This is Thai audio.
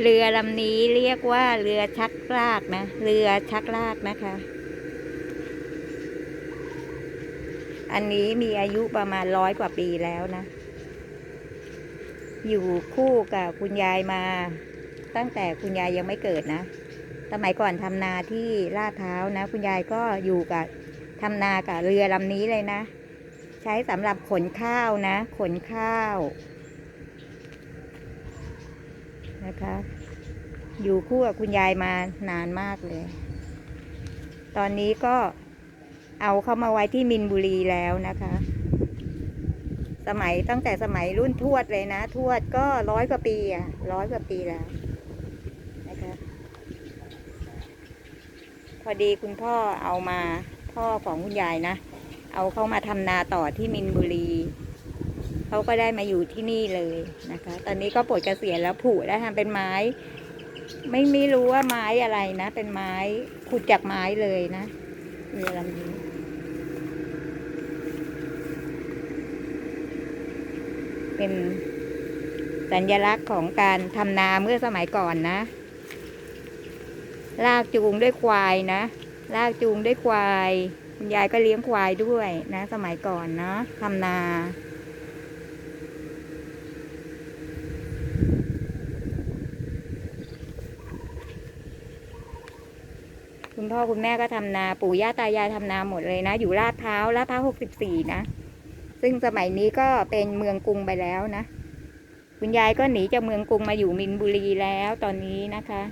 เรือลำนี้เรียกว่าเรือชักลากนะ เรือชักลากนะคะ อันนี้มีอายุประมาณร้อยกว่าปีแล้วนะ อยู่คู่กับคุณยายมา ตั้งแต่คุณยายยังไม่เกิดนะ สมัยก่อนทำนาที่ลาดเท้าวนะ คุณยายก็อยู่กับทำนากับเรือลำนี้เลยนะ ใช้สำหรับขนข้าวนะ ขนข้าว นะคะ อยู่คู่กับคุณยายมานานมากเลย ตอนนี้ก็เอาเข้ามาไว้ที่มินบุรีแล้วนะคะ สมัยตั้งแต่สมัยรุ่นทวดเลยนะ ทวดก็ร้อยกว่าปีอะร้อยกว่าปีแล้วนะคะพอดีคุณพ่อเอามาพ่อของคุณยายนะ เอาเข้ามาทำนาต่อที่มินบุรี เขาก็ได้มาอยู่ที่นี่เลยนะคะ ตอนนี้ก็ปลดเกษียณแล้วผุแล้วทำเป็นไม้ ไม่ไม่รู้ว่าไม้อะไรนะ เป็นไม้ขุดจากไม้เลยนะเรือลำนี้เป็นสัญลักษณ์ของการทำนาเมื่อสมัยก่อนนะ ลากจูงด้วยควายนะ ลากจูงด้วยควาย คุณยายก็เลี้ยงควายด้วยนะ สมัยก่อนเนาะทำนา คุณพ่อคุณแม่ก็ทำนาปู่ย่าตายายทำนาหมดเลยนะ อยู่ลาดพร้าวลาดพร้าวหกสิบสี่นะ ซึ่งสมัยนี้ก็เป็นเมืองกรุงไปแล้วนะ คุณยายก็หนีจากเมืองกรุงมาอยู่มินบุรีแล้วตอนนี้นะคะ